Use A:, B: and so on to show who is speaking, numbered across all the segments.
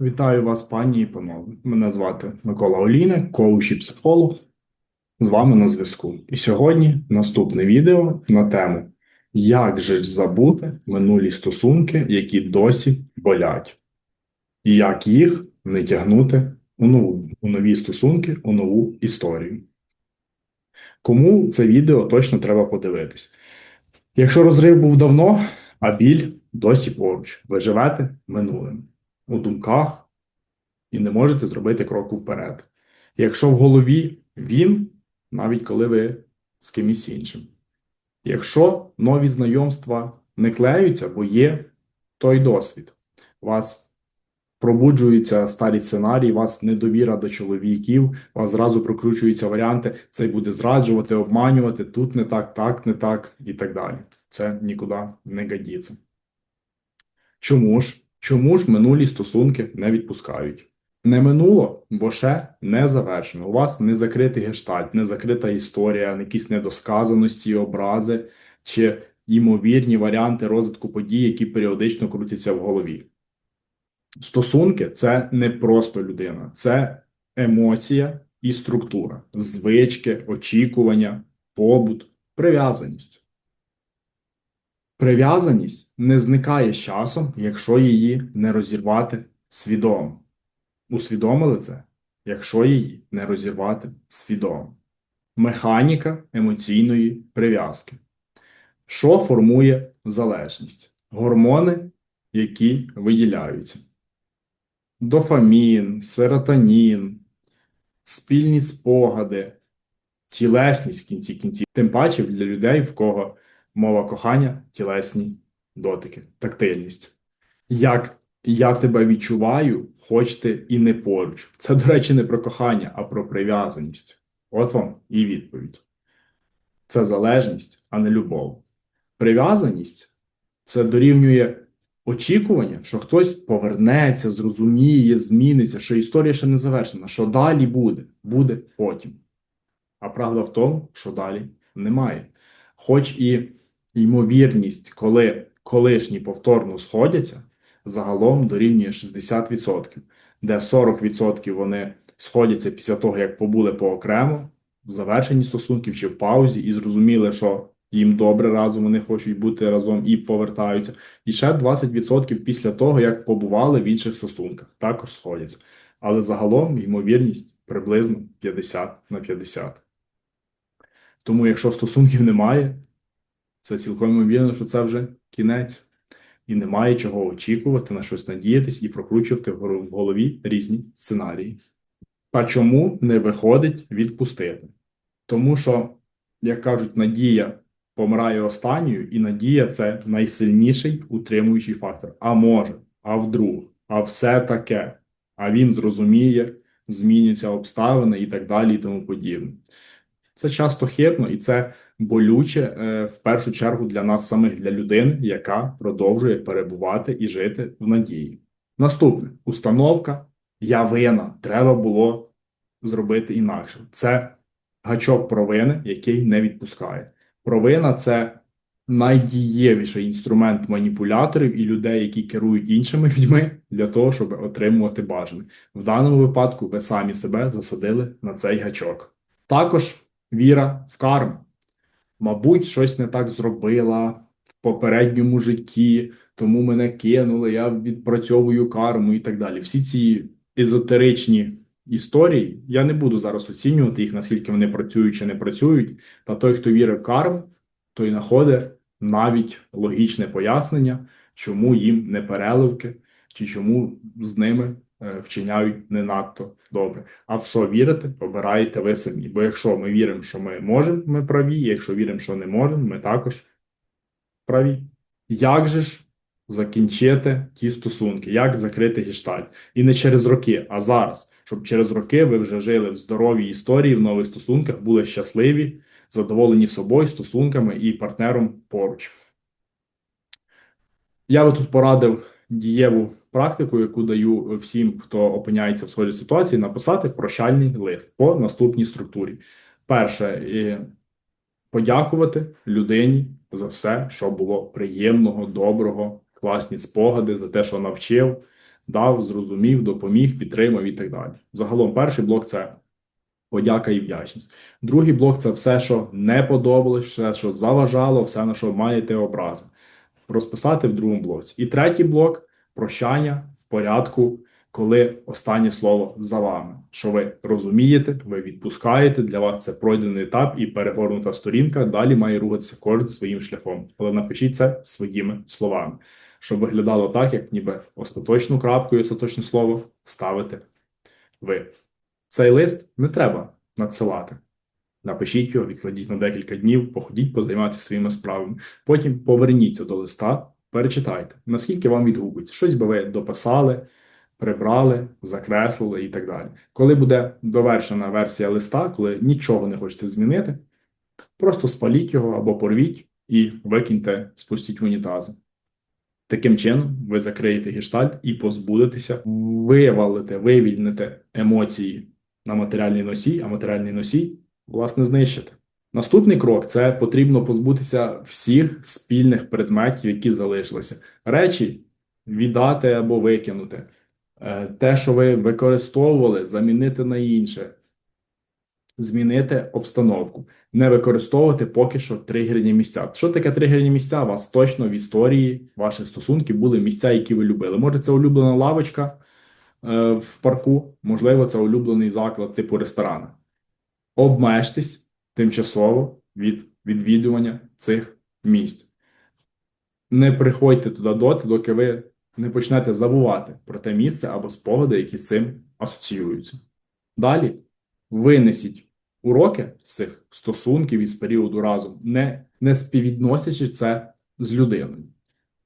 A: Вітаю вас, пані і панове. Мене звати Микола Олійник, коуч і психолог. З вами на зв'язку. І сьогодні наступне відео на тему Як же ж забути минулі стосунки, які досі болять, і як їх не тягнути у, нову, у нові стосунки, у нову історію. Кому це відео точно треба подивитись. Якщо розрив був давно, а біль досі поруч, ви живете минулим у думках і не можете зробити кроку вперед. Якщо в голові він, навіть коли ви з кимось іншим. Якщо нові знайомства не клеються, бо є той досвід, у вас пробуджуються старі сценарії, у вас недовіра до чоловіків, у вас зразу прокручуються варіанти, цей буде зраджувати, обманювати, тут не так, так, не так і так далі. Це нікуди не годиться. Чому ж? Чому ж минулі стосунки не відпускають? Не минуло, бо ще не завершено. У вас не закритий гештальт, не закрита історія, якісь недосказаності, образи чи ймовірні варіанти розвитку подій, які періодично крутяться в голові. Стосунки це не просто людина, це емоція і структура, звички, очікування, побут, прив'язаність. Прив'язаність не зникає з часом, якщо її не розірвати свідомо. Усвідомили це, якщо її не розірвати свідомо. Механіка емоційної прив'язки. Що формує залежність? Гормони, які виділяються. Дофамін, серотонін, спільні спогади, тілесність в кінці кінців. Тим паче для людей, в кого мова кохання, тілесні дотики, тактильність. Як я тебе відчуваю, хоч ти і не поруч. Це, до речі, не про кохання, а про прив'язаність. От вам і відповідь. Це залежність, а не любов. Прив'язаність це дорівнює очікування, що хтось повернеться, зрозуміє, зміниться, що історія ще не завершена, що далі буде, буде потім. А правда в тому, що далі немає. Хоч і ймовірність, коли колишні повторно сходяться, загалом дорівнює 60%, де 40% вони сходяться після того, як побули поокремо, в завершенні стосунків чи в паузі, і зрозуміли, що їм добре разом, вони хочуть бути разом і повертаються. І ще 20% після того, як побували в інших стосунках, також сходяться. Але загалом ймовірність приблизно 50 на 50. Тому, якщо стосунків немає, це цілком ймовірно, що це вже кінець, і немає чого очікувати, на щось надіятись і прокручувати в голові різні сценарії. Та чому не виходить відпустити? Тому що, як кажуть, надія помирає останньою, і надія це найсильніший утримуючий фактор. А може, а вдруг, а все таке, а він зрозуміє, зміняться обставини і так далі, і тому подібне. Це часто хибно і це болюче е, в першу чергу для нас самих, для людини, яка продовжує перебувати і жити в надії. Наступне установка я вина, треба було зробити інакше. Це гачок провини, який не відпускає. Провина це найдієвіший інструмент маніпуляторів і людей, які керують іншими людьми для того, щоб отримувати бажане. В даному випадку ви самі себе засадили на цей гачок. Також віра в карму. Мабуть, щось не так зробила в попередньому житті, тому мене кинули, я відпрацьовую карму і так далі. Всі ці езотеричні історії, я не буду зараз оцінювати їх, наскільки вони працюють чи не працюють. Та той, хто вірить в карму, той знаходить навіть логічне пояснення, чому їм не переливки, чи чому з ними вчиняють не надто добре. А в що вірити, обираєте ви самі. Бо якщо ми віримо, що ми можемо, ми праві, якщо віримо, що не можемо, ми також праві. Як же ж закінчити ті стосунки? Як закрити гештальт? І не через роки, а зараз, щоб через роки ви вже жили в здоровій історії, в нових стосунках, були щасливі, задоволені собою, стосунками і партнером поруч. Я би тут порадив дієву практику, яку даю всім, хто опиняється в схожій ситуації, написати прощальний лист по наступній структурі. Перше, подякувати людині за все, що було приємного, доброго, класні спогади, за те, що навчив, дав, зрозумів, допоміг, підтримав і так далі. Загалом, перший блок це подяка і вдячність. Другий блок це все, що не подобалось, все, що заважало, все, на що маєте образи. Розписати в другому блоці. І третій блок прощання в порядку, коли останнє слово за вами. Що ви розумієте, ви відпускаєте, для вас це пройдений етап і перегорнута сторінка. Далі має рухатися кожен своїм шляхом. Але напишіть це своїми словами, щоб виглядало так, як ніби остаточну крапку і остаточне слово ставите ви. Цей лист не треба надсилати. Напишіть його, відкладіть на декілька днів, походіть, позаймайтеся своїми справами. Потім поверніться до листа, перечитайте, наскільки вам відгукується. Щось би ви дописали, прибрали, закреслили і так далі. Коли буде довершена версія листа, коли нічого не хочеться змінити, просто спаліть його або порвіть і викиньте, спустіть в унітази. Таким чином, ви закриєте гештальт і позбудетеся, вивалите, вивільните емоції на матеріальний носій, а матеріальний носій, власне, знищити. Наступний крок це потрібно позбутися всіх спільних предметів, які залишилися. Речі віддати або викинути. Е, Те, що ви використовували, замінити на інше. Змінити обстановку, не використовувати поки що тригерні місця. Що таке тригерні місця? У вас точно в історії ваших стосунків були місця, які ви любили. Може, це улюблена лавочка е, в парку, можливо, це улюблений заклад типу ресторана. Обмежтесь тимчасово від відвідування цих місць. Не приходьте туди доти, доки ви не почнете забувати про те місце або спогади, які з цим асоціюються. Далі винесіть уроки з цих стосунків із періоду разом, не, не співвідносячи це з людиною.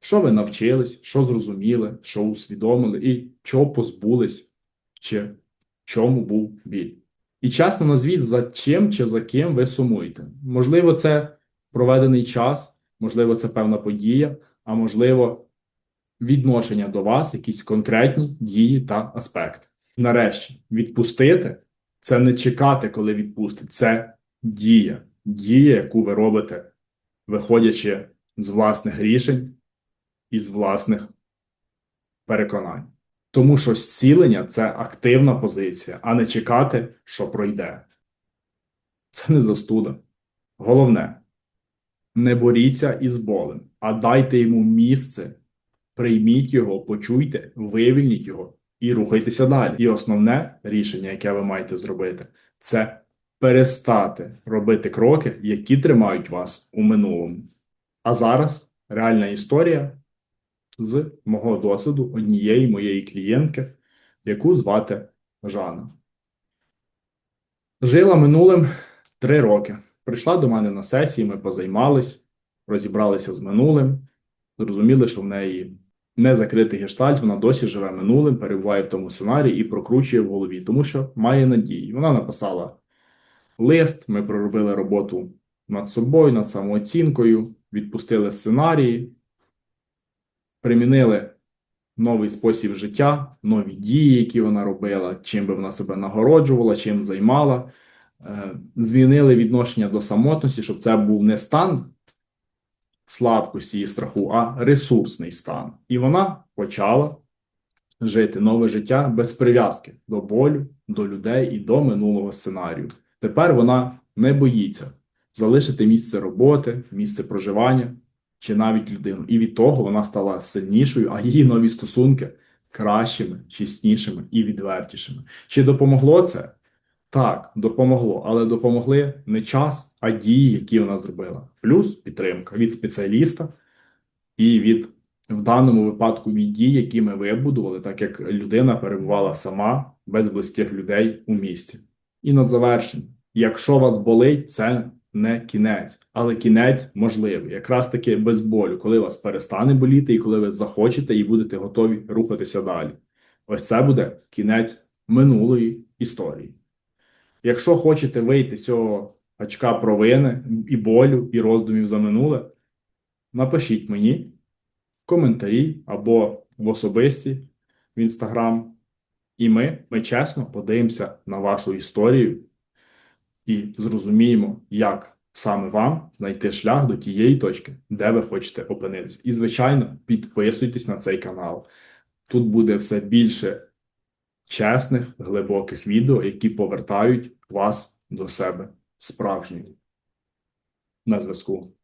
A: Що ви навчились, що зрозуміли, що усвідомили, і чого позбулись, чи в чому був біль. І чесно назвіть, за чим чи за ким ви сумуєте. Можливо, це проведений час, можливо, це певна подія, а можливо, відношення до вас, якісь конкретні дії та аспекти. Нарешті, відпустити це не чекати, коли відпустить, це дія. Дія, яку ви робите, виходячи з власних рішень і з власних переконань. Тому що зцілення це активна позиція, а не чекати, що пройде. Це не застуда. Головне, не боріться із болем, а дайте йому місце, прийміть його, почуйте, вивільніть його і рухайтеся далі. І основне рішення, яке ви маєте зробити, це перестати робити кроки, які тримають вас у минулому. А зараз реальна історія з мого досвіду однієї моєї клієнтки, яку звати Жанна. Жила минулим три роки. Прийшла до мене на сесії, ми позаймались, розібралися з минулим, зрозуміли, що в неї не закритий гештальт, вона досі живе минулим, перебуває в тому сценарії і прокручує в голові, тому що має надії. Вона написала лист, ми проробили роботу над собою, над самооцінкою, відпустили сценарії, примінили новий спосіб життя, нові дії, які вона робила, чим би вона себе нагороджувала, чим займала, е, змінили відношення до самотності, щоб це був не стан слабкості і страху, а ресурсний стан. І вона почала жити нове життя без прив'язки до болю, до людей і до минулого сценарію. Тепер вона не боїться залишити місце роботи, місце проживання чи навіть людину. І від того вона стала сильнішою, а її нові стосунки кращими, чеснішими і відвертішими. Чи допомогло це? Так, допомогло, але допомогли не час, а дії, які вона зробила. Плюс підтримка від спеціаліста і від в даному випадку від дій, які ми вибудували, так як людина перебувала сама без близьких людей у місті. І на завершення, якщо вас болить, це не кінець, але кінець можливий, якраз таки без болю, коли вас перестане боліти, і коли ви захочете і будете готові рухатися далі. Ось це буде кінець минулої історії. Якщо хочете вийти з цього очка провини і болю, і роздумів за минуле, напишіть мені в коментарі або в особисті в інстаграм, і ми, ми чесно подивимося на вашу історію і зрозуміємо, як саме вам знайти шлях до тієї точки, де ви хочете опинитися. І, звичайно, підписуйтесь на цей канал. Тут буде все більше чесних, глибоких відео, які повертають вас до себе справжньої. На зв'язку.